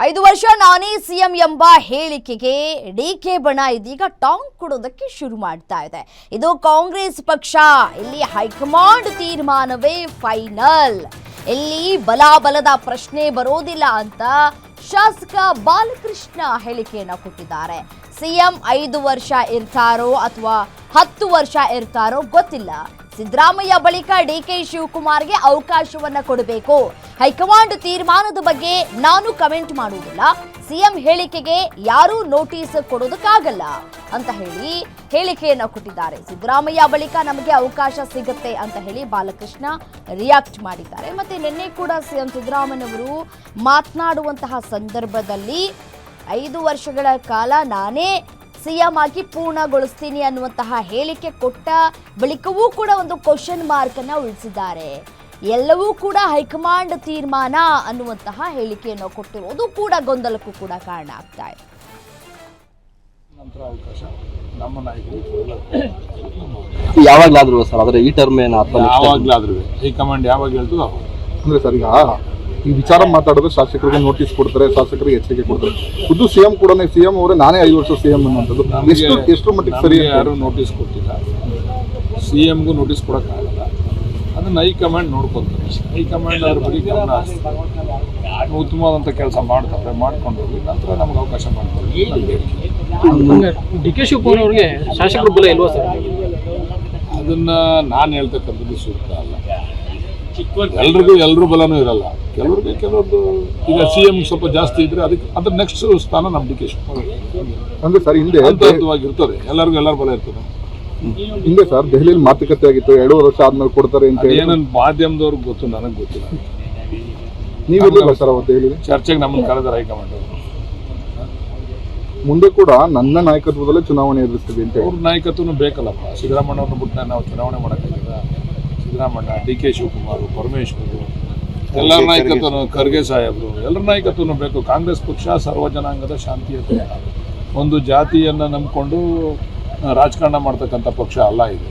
ಐದು ವರ್ಷ ನಾನೇ ಸಿಎಂ ಎಂಬ ಹೇಳಿಕೆಗೆ ಡಿ ಕೆ ಬಣ ಇದೀಗ ಟಾಂಗ್ ಕೊಡೋದಕ್ಕೆ ಶುರು ಮಾಡ್ತಾ ಇದೆ. ಇದು ಕಾಂಗ್ರೆಸ್ ಪಕ್ಷ. ಇಲ್ಲಿ ಹೈಕಮಾಂಡ್ ತೀರ್ಮಾನವೇ ಫೈನಲ್. ಇಲ್ಲಿ ಬಲಾಬಲದ ಪ್ರಶ್ನೆ ಬರೋದಿಲ್ಲ ಅಂತ ಶಾಸಕ ಬಾಲಕೃಷ್ಣ ಹೇಳಿಕೆಯನ್ನು ಕೊಟ್ಟಿದ್ದಾರೆ. ಸಿಎಂ ಐದು ವರ್ಷ ಇರ್ತಾರೋ ಅಥವಾ ಹತ್ತು ವರ್ಷ ಇರ್ತಾರೋ ಗೊತ್ತಿಲ್ಲ. ಸಿದ್ದರಾಮಯ್ಯ ಬಳಿಕ ಡಿಕೆ ಶಿವಕುಮಾರ್ಗೆ ಅವಕಾಶವನ್ನ ಕೊಡಬೇಕು. ಹೈಕಮಾಂಡ್ ತೀರ್ಮಾನದ ಬಗ್ಗೆ ನಾನು ಕಮೆಂಟ್ ಮಾಡುವುದಿಲ್ಲ. ಸಿಎಂ ಹೇಳಿಕೆಗೆ ಯಾರೂ ನೋಟಿಸ್ ಕೊಡೋದಕ್ಕಾಗಲ್ಲ ಅಂತ ಹೇಳಿ ಹೇಳಿಕೆಯನ್ನ ಕೊಟ್ಟಿದ್ದಾರೆ. ಸಿದ್ದರಾಮಯ್ಯ ಬಳಿಕ ನಮಗೆ ಅವಕಾಶ ಸಿಗುತ್ತೆ ಅಂತ ಹೇಳಿ ಬಾಲಕೃಷ್ಣ ರಿಯಾಕ್ಟ್ ಮಾಡಿದ್ದಾರೆ. ಮತ್ತೆ ನಿನ್ನೆ ಕೂಡ ಸಿಎಂ ಸಿದ್ದರಾಮಯ್ಯವರು ಮಾತನಾಡುವಂತಹ ಸಂದರ್ಭದಲ್ಲಿ ಐದು ವರ್ಷಗಳ ಕಾಲ ನಾನೇ ಸಿಎಂ ಆಗಿ ಪೂರ್ಣಗೊಳಿಸ್ತೀನಿ ಅನ್ನುವಂತಹ ಹೇಳಿಕೆ ಕೊಟ್ಟ ಬಳಿಕವೂ ಕೂಡ ಒಂದು ಕ್ವಶನ್ ಮಾರ್ಕ್ ಅನ್ನ ಉಳಿಸಿದ್ದಾರೆ. ಎಲ್ಲವೂ ಕೂಡ ಹೈಕಮಾಂಡ್ ತೀರ್ಮಾನ ಅನ್ನುವಂತಹ ಹೇಳಿಕೆಯನ್ನು ಕೊಟ್ಟಿರುವುದು ಕೂಡ ಗೊಂದಲಕ್ಕೂ ಕೂಡ ಕಾರಣ ಆಗ್ತಾ ಇದೆ. ಯಾವಾಗ್ಲಾದ್ರು ಸರ್ ಆದ್ರೆ ಈ ಟರ್ಮ್ ಏನಾದ್ರು ಯಾವಾಗ್ಲಾದ್ರು. ಹೈಕಮಾಂಡ್ ಯಾವಾಗ ಹೇಳ್ತದೋ ಅವಾಗ. ಅಂದ್ರೆ ಸರ್ ಈಗ ಈ ವಿಚಾರ ಮಾತಾಡಿದ್ರೆ ಶಾಸಕರಿಗೆ ನೋಟಿಸ್ ಕೊಡ್ತಾರೆ ಶಾಸಕರಿಗೆ ಎಚ್ಚರಿಕೆ ಕೊಡ್ತಾರೆ. ಖುದ್ದು ಸಿಎಂ ಕೂಡ ಸಿ ಎಂ ಅವರೇ ನಾನೇ ಐದು ವರ್ಷ ಸಿಎಂ ಅನ್ನುವಂಥದ್ದು. ಎಷ್ಟು ಎಷ್ಟು ಮಟ್ಟಿಗೆ ಸರಿ ಯಾರು ನೋಟಿಸ್ ಕೊಟ್ಟಿಲ್ಲ. ಸಿ ಎಂಗೂ ನೋಟಿಸ್ ಕೊಡೋಕ್ಕಾಗಲ್ಲ. ಅದನ್ನ ಹೈಕಮಾಂಡ್ ಹೈ ಹೈಕಮಾಂಡ್ ಅವ್ರ ಬಗ್ಗೆ ಗಮನ ಹರಿಸ್ತಾರೆ. ಉತ್ತಮವಾದಂಥ ಕೆಲಸ ಮಾಡ್ತಾರೆ ಮಾಡ್ಕೊಂಡು ಹೋಗಿ ನಂತರ ನಮ್ಗೆ ಅವಕಾಶ ಮಾಡ್ತಾರೆ. ಡಿ ಕೆ ಶಿವಕುಮಾರ್ ಅವರಿಗೆ ಶಾಸಕರು ಬಲ ಇಲ್ವಾ ಸರ್? ಅದನ್ನು ನಾನು ಹೇಳ್ತಕ್ಕಂಥದ್ದು ಸೂಕ್ತ ಅಲ್ಲ. ಎಲ್ರಿಗೂ ಎಲ್ಲರೂ ಬಲನೂ ಇರಲ್ಲ. ಕೆಲವ್ರಿಗೆ ಕೆಲವೊಂದು ಈಗ ಸಿ ಎಂ ಸ್ವಲ್ಪ ಜಾಸ್ತಿ ಇದ್ರೆ ಅದಕ್ಕೆ ಅದ್ರ ನೆಕ್ಸ್ಟ್ ಸ್ಥಾನ ನಮ್ಮ ಡಿ ಕೆ ಶಿವಕುಮಾರ್. ಅಂದ್ರೆ ಸರ್ ಹಿಂದೆ ಇರ್ತದೆ. ಎಲ್ಲರಿಗೂ ಎಲ್ಲರ ಬಲ ಇರ್ತದೆ. ಹಿಂದೆ ಸರ್ ದೆಹಲಿಯಲ್ಲಿ ಮಾತುಕತೆ ಆಗಿತ್ತು ಎರಡು ವರ್ಷ ಆದ್ಮೇಲೆ ಕೊಡ್ತಾರೆ ಅಂತ ಹೇಳಿ. ಅದೇನನ್ ಮಾಧ್ಯಮದವ್ರಿಗೆ ಗೊತ್ತು ನನಗೆ ಗೊತ್ತಿಲ್ಲ. ನೀವಿರಲಿಲ್ಲ ಸರ್ ಅವತ್ತು ಚರ್ಚೆಗೆ ನಮ್ಮನ್ನು ಕರೆದಾರೆ ಹೈಕಮಾಂಡ್ ಅವರು. ಮುಂದೆ ಕೂಡ ನನ್ನ ನಾಯಕತ್ವದಲ್ಲೇ ಚುನಾವಣೆ ಎದುರಿಸ್ತೀವಿ ಅಂತ ಅವ್ರ ನಾಯಕತ್ವನೂ ಬೇಕಲ್ಲಪ್ಪ. ಸಿದ್ದರಾಮಯ್ಯವ್ರನ್ನ ಬಿಟ್ಟು ನಾವು ಚುನಾವಣೆ ಮಾಡೋಕ್ಕಾಗಿಲ್ಲ. ಸಿದ್ದರಾಮಣ್ಣ ಡಿ ಕೆ ಶಿವಕುಮಾರ್ ಪರಮೇಶ್ವರು ಎಲ್ಲರ ನಾಯಕತ್ವನು ಖರ್ಗೆ ಸಾಹೇಬರು. ಎಲ್ಲರ ನಾಯಕತ್ವ ಬೇಕು. ಕಾಂಗ್ರೆಸ್ ಪಕ್ಷ ಸರ್ವ ಜನಾಂಗದ ಶಾಂತಿಯ ಒಂದು ಜಾತಿಯನ್ನು ನಂಬಿಕೊಂಡು ರಾಜಕಾರಣ ಮಾಡ್ತಕ್ಕಂಥ ಪಕ್ಷ ಅಲ್ಲ ಇದು.